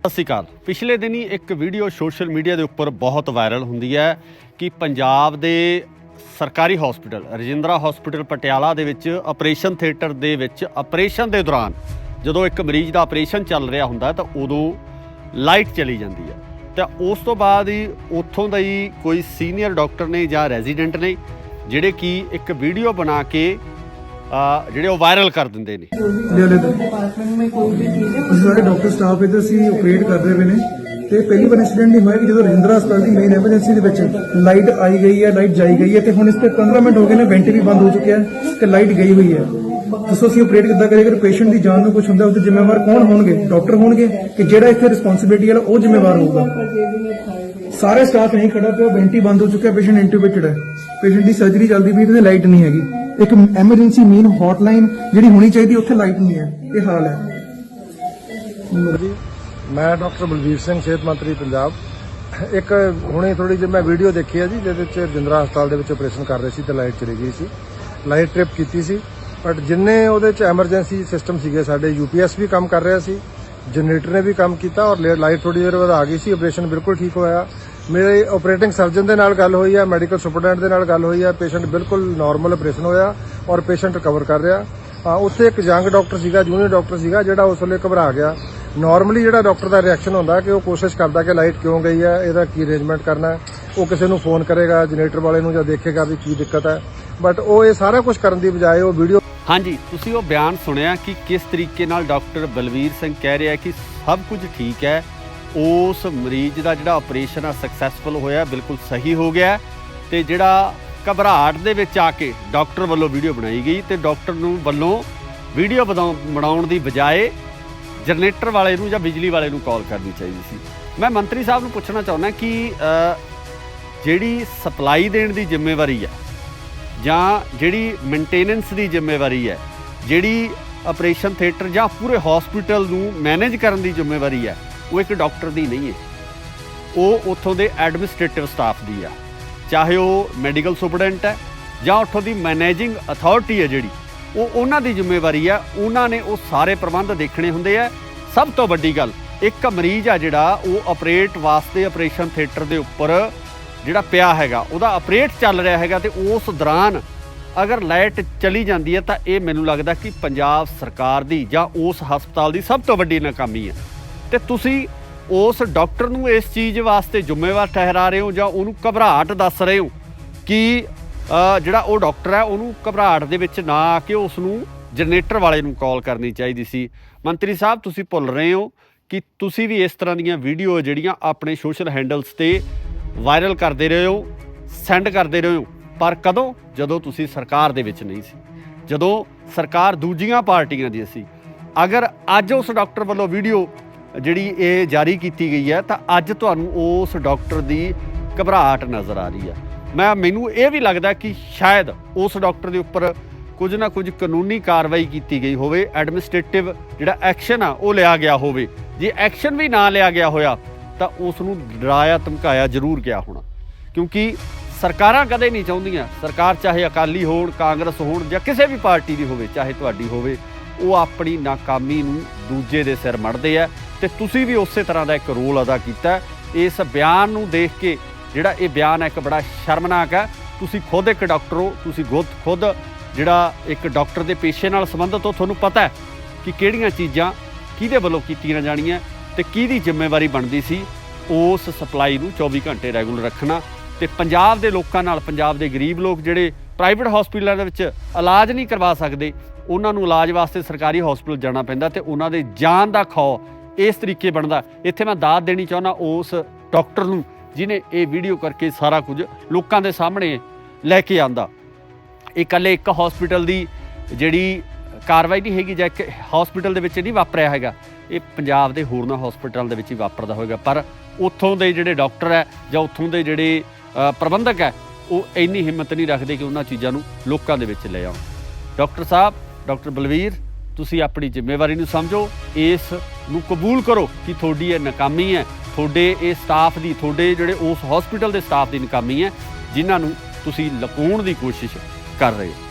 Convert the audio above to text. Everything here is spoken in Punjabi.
ਸਤਿ ਸ਼੍ਰੀ ਅਕਾਲ। ਪਿਛਲੇ ਦਿਨੀ ਇੱਕ ਵੀਡੀਓ ਸੋਸ਼ਲ ਮੀਡੀਆ ਦੇ ਉੱਪਰ ਬਹੁਤ ਵਾਇਰਲ ਹੁੰਦੀ ਹੈ ਕਿ ਪੰਜਾਬ ਦੇ ਸਰਕਾਰੀ ਹਸਪੀਟਲ, ਰਜਿੰਦਰਾ ਹਸਪੀਟਲ, ਪਟਿਆਲਾ ਦੇ ਵਿੱਚ ਆਪਰੇਸ਼ਨ ਥੀਏਟਰ ਦੇ ਵਿੱਚ ਆਪਰੇਸ਼ਨ ਦੇ ਦੌਰਾਨ ਜਦੋਂ ਇੱਕ ਮਰੀਜ਼ ਦਾ ਆਪਰੇਸ਼ਨ ਚੱਲ ਰਿਹਾ ਹੁੰਦਾ ਤਾਂ ਉਦੋਂ ਲਾਈਟ ਚਲੀ ਜਾਂਦੀ ਹੈ। ਤਾਂ ਉਸ ਤੋਂ ਬਾਅਦ ਹੀ ਉੱਥੋਂ ਦਾ ਹੀ ਕੋਈ ਸੀਨੀਅਰ ਡਾਕਟਰ ਨੇ ਜਾਂ ਰੈਜ਼ੀਡੈਂਟ ਨੇ ਜਿਹੜੇ ਕਿ ਇੱਕ ਵੀਡੀਓ ਬਣਾ ਕੇ ਜਿਹੜੇ ਉਹ ਵਾਇਰਲ ਕਰ ਦਿੰਦੇ ਨੇ। ਡਿਪਾਰਟਮੈਂਟ ਮੇ ਕੋਈ ਵੀ ਚੀਜ਼ ਹੈ ਸਾਡੇ ਡਾਕਟਰ ਸਟਾਫ ਇੱਧਰ ਸੀ ਆਪਰੇਟ ਕਰਦੇ ਪਏ ਨੇ। ਤੇ ਪਹਿਲੀ ਵਾਰ ਇੰਸੀਡੈਂਟ ਨਹੀਂ ਹੋਇਆ ਕਿ ਜਦੋਂ ਰਜਿੰਦਰਾ ਹਸਪਤਾਲ ਦੀ ਮੇਨ ਐਮਰਜੈਂਸੀ ਦੇ ਵਿੱਚ ਲਾਈਟ ਆਈ ਗਈ ਹੈ ਲਾਈਟ ਜਾਈ ਗਈ ਹੈ ਤੇ ਹੁਣ ਇਸ ਤੇ 15 ਮਿੰਟ ਹੋ ਗਏ ਨੇ ਵੈਂਟ ਵੀ ਬੰਦ ਹੋ ਚੁੱਕਿਆ ਹੈ ਤੇ ਲਾਈਟ ਗਈ ਹੋਈ ਹੈ। ਦੱਸੋ ਅਸੀਂ ਆਪਰੇਟ ਕਿੱਦਾਂ ਕਰੀਏ? ਅਗਰ ਪੇਸ਼ੈਂਟ ਦੀ ਜਾਨ ਨੂੰ ਕੁਝ ਹੁੰਦਾ, ਉਹਦੇ ਜ਼ਿੰਮੇਵਾਰ ਕੌਣ ਹੋਣਗੇ? ਡਾਕਟਰ ਹੋਣਗੇ ਕਿ ਜਿਹੜਾ ਇੱਥੇ ਰਿਸਪੌਂਸਿਬਿਲਟੀ ਵਾਲਾ ਉਹ ਜ਼ਿੰਮੇਵਾਰ ਹੋਊਗਾ? ਸਾਰੇ ਸਟਾਫ ਨਹੀਂ ਖੜਾ ਪਿਆ ਵੈਂਟੀ ਬੰਦ ਹੋ ਚੁੱਕਿਆ ਪੇਸ਼ੈਂਟ ਇੰਟੂਬੇਟਡ ਹੈ। ਪੇਸ਼ੈਂਟ ਦੀ ਸਰਜਰੀ ਚੱਲਦੀ ਪਈ ਤੇ ਲਾਈਟ ਨਹੀਂ ਹੈਗੀ। ਇੱਕ ਐਮਰਜੈਂਸੀ ਮੇਨ ਹੌਟਲਾਈਨ ਜਿਹੜੀ ਹੋਣੀ ਚਾਹੀਦੀ, ਉੱਥੇ ਲਾਈਟ ਨਹੀਂ ਹੈ। ਇਹ ਹਾਲ ਹੈ। ਮੈਂ ਡਾਕਟਰ ਬਲਵੀਰ ਸਿੰਘ, ਸਿਹਤ ਮੰਤਰੀ ਪੰਜਾਬ। ਇੱਕ ਹੁਣੇ ਥੋੜੀ ਜਿਹੀ ਮੈਂ ਵੀਡੀਓ ਦੇਖੀ ਹੈ ਜੀ, ਜਿਹਦੇ ਵਿੱਚ ਜਿੰਦਰਾ ਹਸਪਤਾਲ ਦੇ ਵਿੱਚ ਆਪਰੇਸ਼ਨ ਕਰ ਰਹੇ ਸੀ ਤੇ ਲਾਈਟ ਚਲੀ ਗਈ ਸੀ। ਲਾਈਟ ਟ੍ਰਿਪ ਕੀਤੀ ਸੀ। ਬਟ ਜਿੰਨੇ ਉਹਦੇ ਚ ਐਮਰਜੈਂਸੀ ਸਿਸਟਮ ਸੀਗੇ, ਸਾਡੇ ਯੂਪੀਐਸ ਵੀ ਕੰਮ ਕਰ ਰਿਹਾ ਸੀ ਜਨਰੇਟਰ ਨੇ ਵੀ ਕੰਮ ਕੀਤਾ ਔਰ ਲਾਈਟ ਥੋੜੀ ਦੇਰ ਬਾਅਦ ਆ ਗਈ ਸੀ ਆਪਰੇਸ਼ਨ ਬਿਲਕੁਲ ਠੀਕ ਹੋਇਆ। ਮੇਰੇ ਆਪਰੇਟਿੰਗ ਸਰਜਨ ਦੇ ਨਾਲ ਗੱਲ ਹੋਈ ਹੈ ਮੈਡੀਕਲ ਸੁਪਰਡੈਂਟ ਦੇ ਨਾਲ ਗੱਲ ਹੋਈ ਹੈ ਪੇਸ਼ੈਂਟ ਬਿਲਕੁਲ ਨਾਰਮਲ ਆਪਰੇਸ਼ਨ ਹੋਇਆ ਔਰ ਪੇਸ਼ੈਂਟ ਰਿਕਵਰ ਕਰ ਰਿਹਾ। ਉੱਥੇ ਇੱਕ ਯੰਗ ਡਾਕਟਰ ਸੀਗਾ ਜੂਨੀਅਰ ਡਾਕਟਰ ਸੀਗਾ, ਜਿਹੜਾ ਉਸ ਵੇਲੇ ਘਬਰਾ ਗਿਆ। ਨਾਰਮਲੀ ਜਿਹੜਾ ਡਾਕਟਰ ਦਾ ਰਿਐਕਸ਼ਨ ਹੁੰਦਾ ਕਿ ਉਹ ਕੋਸ਼ਿਸ਼ ਕਰਦਾ ਕਿ ਲਾਈਟ ਕਿਉਂ ਗਈ ਹੈ, ਇਹਦਾ ਕੀ ਅਰੇਂਜਮੈਂਟ ਕਰਨਾ ਉਹ ਕਿਸੇ ਨੂੰ ਫੋਨ ਕਰੇਗਾ ਜਨਰੇਟਰ ਵਾਲੇ ਨੂੰ ਜਾਂ ਦੇਖੇਗਾ ਵੀ ਕੀ ਦਿੱਕਤ ਹੈ। ਬਟ ਉਹ ਇਹ ਸਾਰਾ ਕੁਝ ਕਰਨ ਦੀ ਬਜਾਏ ਉਹ ਵੀਡੀਓ ਹਾਂਜੀ, ਤੁਸੀਂ ਉਹ ਬਿਆਨ ਸੁਣਿਆ ਕਿ ਕਿਸ ਤਰੀਕੇ ਨਾਲ ਡਾਕਟਰ ਬਲਵੀਰ ਸਿੰਘ ਕਹਿ ਰਿਹਾ ਕਿ ਸਭ ਕੁਝ ਠੀਕ ਹੈ, ਉਸ ਮਰੀਜ਼ ਦਾ ਜਿਹੜਾ ਆਪਰੇਸ਼ਨ ਆ ਸਕਸੈਸਫੁਲ ਹੋਇਆ, ਬਿਲਕੁਲ ਸਹੀ ਹੋ ਗਿਆ ਤੇ ਜਿਹੜਾ ਘਬਰਾਹਟ ਦੇ ਵਿੱਚ ਆ ਕੇ ਡਾਕਟਰ ਵੱਲੋਂ ਵੀਡੀਓ ਬਣਾਈ ਗਈ ਤੇ ਡਾਕਟਰ ਨੂੰ ਵੱਲੋਂ ਵੀਡੀਓ ਬਣਾਉਣ ਦੀ ਬਜਾਏ ਜਨਰੇਟਰ ਵਾਲੇ ਨੂੰ ਜਾਂ ਬਿਜਲੀ ਵਾਲੇ ਨੂੰ ਕਾਲ ਕਰਨੀ ਚਾਹੀਦੀ ਸੀ। ਮੈਂ ਮੰਤਰੀ ਸਾਹਿਬ ਨੂੰ ਪੁੱਛਣਾ ਚਾਹੁੰਦਾ ਕਿ ਜਿਹੜੀ ਸਪਲਾਈ ਦੇਣ ਦੀ ਜ਼ਿੰਮੇਵਾਰੀ ਹੈ ਜਾਂ ਜਿਹੜੀ ਮੇਨਟੇਨੈਂਸ ਦੀ ਜ਼ਿੰਮੇਵਾਰੀ ਹੈ, ਜਿਹੜੀ ਆਪਰੇਸ਼ਨ ਥੀਏਟਰ ਜਾਂ ਪੂਰੇ ਹਸਪੀਟਲ ਨੂੰ ਮੈਨੇਜ ਕਰਨ ਦੀ ਜ਼ਿੰਮੇਵਾਰੀ ਹੈ, ਉਹ ਇੱਕ ਡਾਕਟਰ ਦੀ ਨਹੀਂ ਹੈ। ਉਹ ਉੱਥੋਂ ਦੇ ਐਡਮਿਨਿਸਟ੍ਰੇਟਿਵ ਸਟਾਫ ਦੀ ਆ। ਚਾਹੇ ਉਹ ਮੈਡੀਕਲ ਸੁਪਰਡੈਂਟ ਹੈ ਜਾਂ ਉੱਥੋਂ ਦੀ ਮੈਨੇਜਿੰਗ ਅਥਾਰਟੀ ਹੈ ਜਿਹੜੀ ਉਹ ਉਹਨਾਂ ਦੀ ਜ਼ਿੰਮੇਵਾਰੀ ਆ। ਉਹਨਾਂ ਨੇ ਉਹ ਸਾਰੇ ਪ੍ਰਬੰਧ ਦੇਖਣੇ ਹੁੰਦੇ ਆ। ਸਭ ਤੋਂ ਵੱਡੀ ਗੱਲ, ਇੱਕ ਮਰੀਜ਼ ਆ ਜਿਹੜਾ, ਉਹ ਆਪਰੇਟ ਵਾਸਤੇ ਆਪਰੇਸ਼ਨ ਥੀਏਟਰ ਦੇ ਉੱਪਰ ਜਿਹੜਾ ਪਿਆ ਹੈਗਾ, ਉਹਦਾ ਆਪਰੇਟ ਚੱਲ ਰਿਹਾ ਹੈਗਾ ਤੇ ਉਸ ਦੌਰਾਨ ਅਗਰ ਲਾਈਟ ਚਲੀ ਜਾਂਦੀ ਹੈ ਤਾਂ ਇਹ ਮੈਨੂੰ ਲੱਗਦਾ ਕਿ ਪੰਜਾਬ ਸਰਕਾਰ ਦੀ ਜਾਂ ਉਸ ਹਸਪਤਾਲ ਦੀ ਸਭ ਤੋਂ ਵੱਡੀ ਨਾਕਾਮੀ ਹੈ ਤੇ ਤੁਸੀਂ ਉਸ ਡਾਕਟਰ ਨੂੰ ਇਸ ਚੀਜ਼ ਵਾਸਤੇ ਜ਼ਿੰਮੇਵਾਰ ਠਹਿਰਾ ਰਹੇ ਹੋ ਜਾਂ ਉਹਨੂੰ ਘਬਰਾਹਟ ਦੱਸ ਰਹੇ ਹੋ ਕਿ ਜਿਹੜਾ ਉਹ ਡਾਕਟਰ ਹੈ, ਉਹਨੂੰ ਘਬਰਾਹਟ ਦੇ ਵਿੱਚ ਨਾ ਆ ਕੇ ਉਸ ਨੂੰ ਜਨਰੇਟਰ ਵਾਲੇ ਨੂੰ ਕਾਲ ਕਰਨੀ ਚਾਹੀਦੀ ਸੀ। ਮੰਤਰੀ ਸਾਹਿਬ, ਤੁਸੀਂ ਭੁੱਲ ਰਹੇ ਹੋ ਕਿ ਤੁਸੀਂ ਵੀ ਇਸ ਤਰ੍ਹਾਂ ਦੀਆਂ ਵੀਡੀਓ ਜਿਹੜੀਆਂ ਆਪਣੇ ਸੋਸ਼ਲ ਹੈਂਡਲਸ ਤੇ ਵਾਇਰਲ ਕਰਦੇ ਰਹੇ ਹੋ, ਸੈਂਡ ਕਰਦੇ ਰਹੇ ਹੋ, ਪਰ ਕਦੋਂ? ਜਦੋਂ ਤੁਸੀਂ ਸਰਕਾਰ ਦੇ ਵਿੱਚ ਨਹੀਂ ਸੀ। ਜਦੋਂ ਸਰਕਾਰ ਦੂਜੀਆਂ ਪਾਰਟੀਆਂ ਦੀ ਸੀ। ਅਗਰ ਅੱਜ ਉਸ ਡਾਕਟਰ ਵੱਲੋਂ ਵੀਡੀਓ ਜਿਹੜੀ ਇਹ ਜਾਰੀ ਕੀਤੀ ਗਈ ਹੈ, ਤਾਂ ਅੱਜ ਤੁਹਾਨੂੰ ਉਸ ਡਾਕਟਰ ਦੀ ਘਬਰਾਹਟ ਨਜ਼ਰ ਆ ਰਹੀ ਹੈ। ਮੈਂ ਮੈਨੂੰ ਇਹ ਵੀ ਲੱਗਦਾ ਕਿ ਸ਼ਾਇਦ ਉਸ ਡਾਕਟਰ ਦੇ ਉੱਪਰ ਕੁਝ ਨਾ ਕੁਝ ਕਾਨੂੰਨੀ ਕਾਰਵਾਈ ਕੀਤੀ ਗਈ ਹੋਵੇ, ਐਡਮਿਨਿਸਟ੍ਰੇਟਿਵ ਜਿਹੜਾ ਐਕਸ਼ਨ ਆ, ਉਹ ਲਿਆ ਗਿਆ ਹੋਵੇ। ਜੇ ਐਕਸ਼ਨ ਵੀ ਨਾ ਲਿਆ ਗਿਆ ਹੋਇਆ, ਤਾਂ ਉਸ ਨੂੰ ਡਰਾਇਆ, ਧਮਕਾਇਆ ਜ਼ਰੂਰ ਗਿਆ ਹੋਣਾ। ਕਿਉਂਕਿ ਸਰਕਾਰਾਂ ਕਦੇ ਨਹੀਂ ਚਾਹੁੰਦੀਆਂ, ਸਰਕਾਰ ਚਾਹੇ ਅਕਾਲੀ ਹੋਣ, ਕਾਂਗਰਸ ਹੋਣ ਜਾਂ ਕਿਸੇ ਵੀ ਪਾਰਟੀ ਦੀ ਹੋਵੇ, ਚਾਹੇ ਤੁਹਾਡੀ ਹੋਵੇ, ਉਹ ਆਪਣੀ ਨਾਕਾਮੀ ਨੂੰ ਦੂਜੇ ਦੇ ਸਿਰ ਮੜਦੇ ਆ। ਤੇ ਤੁਸੀਂ ਵੀ ਉਸੇ ਤਰ੍ਹਾਂ ਦਾ ਇੱਕ ਰੋਲ ਅਦਾ ਕੀਤਾ। ਇਸ ਬਿਆਨ ਨੂੰ ਦੇਖ ਕੇ ਜਿਹੜਾ ਇਹ ਬਿਆਨ ਹੈ, ਇੱਕ ਬੜਾ ਸ਼ਰਮਨਾਕ ਹੈ। ਤੁਸੀਂ ਖੁਦ ਇੱਕ ਡਾਕਟਰ ਹੋ, ਤੁਸੀਂ ਖੁਦ ਖੁਦ, ਜਿਹੜਾ ਇੱਕ ਡਾਕਟਰ ਦੇ ਪੇਸ਼ੇ ਨਾਲ ਸੰਬੰਧਿਤ ਹੋ, ਤੁਹਾਨੂੰ ਪਤਾ ਹੈ ਕਿ ਕਿਹੜੀਆਂ ਚੀਜ਼ਾਂ ਕਿਹਦੇ ਵੱਲੋਂ ਕੀਤੀਆਂ ਜਾਣੀਆਂ ਤੇ ਕਿਹਦੀ ਜ਼ਿੰਮੇਵਾਰੀ ਬਣਦੀ ਸੀ, ਉਸ ਸਪਲਾਈ ਨੂੰ 24 ਘੰਟੇ ਰੈਗੂਲਰ ਰੱਖਣਾ ਤੇ ਪੰਜਾਬ ਦੇ ਲੋਕਾਂ ਨਾਲ, ਪੰਜਾਬ ਦੇ ਗਰੀਬ ਲੋਕ ਜਿਹੜੇ ਪ੍ਰਾਈਵੇਟ ਹਸਪੀਟਲਾਂ ਦੇ ਵਿੱਚ ਇਲਾਜ ਨਹੀਂ ਕਰਵਾ ਸਕਦੇ, ਉਹਨਾਂ ਨੂੰ ਇਲਾਜ ਵਾਸਤੇ ਸਰਕਾਰੀ ਹਸਪੀਟਲ ਜਾਣਾ ਪੈਂਦਾ ਤੇ ਉਹਨਾਂ ਦੇ ਜਾਨ ਦਾ ਖੌ ਇਸ ਤਰੀਕੇ ਬਣਦਾ। ਇੱਥੇ ਮੈਂ ਦਾਤ ਦੇਣੀ ਚਾਹੁੰਦਾ, ਉਸ ਡਾਕਟਰ ਨੂੰ ਜਿਨੇ ਇਹ ਵੀਡੀਓ ਕਰਕੇ ਸਾਰਾ ਕੁਝ ਲੋਕਾਂ ਦੇ ਸਾਹਮਣੇ ਲੈ ਕੇ ਆਂਦਾ। ਇਹ ਇਕੱਲੇ ਇੱਕ ਹਸਪੀਟਲ ਦੀ ਜਿਹੜੀ ਕਾਰਵਾਈ ਨਹੀਂ ਹੈਗੀ ਜਾਂ ਇੱਕ ਹਸਪੀਟਲ ਦੇ ਵਿੱਚ ਨਹੀਂ ਵਾਪਰਿਆ ਹੈਗਾ, ਇਹ ਪੰਜਾਬ ਦੇ ਹੋਰਨਾਂ ਹਸਪੀਟਲ ਦੇ ਵਿੱਚ ਹੀ ਵਾਪਰਦਾ ਹੋਵੇਗਾ ਪਰ ਉੱਥੋਂ ਦੇ ਜਿਹੜੇ ਡਾਕਟਰ ਹੈ ਜਾਂ ਉੱਥੋਂ ਦੇ ਜਿਹੜੇ ਪ੍ਰਬੰਧਕ ਹੈ, ਉਹ ਇੰਨੀ ਹਿੰਮਤ ਨਹੀਂ ਰੱਖਦੇ ਕਿ ਉਹਨਾਂ ਚੀਜ਼ਾਂ ਨੂੰ ਲੋਕਾਂ ਦੇ ਵਿੱਚ ਲੈ ਆਉਣ। ਡਾਕਟਰ ਸਾਹਿਬ, ਡਾਕਟਰ ਬਲਵੀਰ, ਤੁਸੀਂ ਆਪਣੀ ਜ਼ਿੰਮੇਵਾਰੀ ਨੂੰ ਸਮਝੋ, ਇਸ ਨੂੰ ਕਬੂਲ ਕਰੋ ਕਿ ਤੁਹਾਡੀ ਇਹ ਨਾਕਾਮੀ ਹੈ। ਤੁਹਾਡੇ ਇਹ ਸਟਾਫ ਦੀ, ਤੁਹਾਡੇ ਜਿਹੜੇ ਉਸ ਹਸਪੀਟਲ ਦੇ ਸਟਾਫ ਦੀ ਨਕਾਮੀ ਹੈ, ਜਿਨ੍ਹਾਂ ਨੂੰ ਤੁਸੀਂ ਲੁਕਾਉਣ ਦੀ ਕੋਸ਼ਿਸ਼ ਕਰ ਰਹੇ ਹੋ।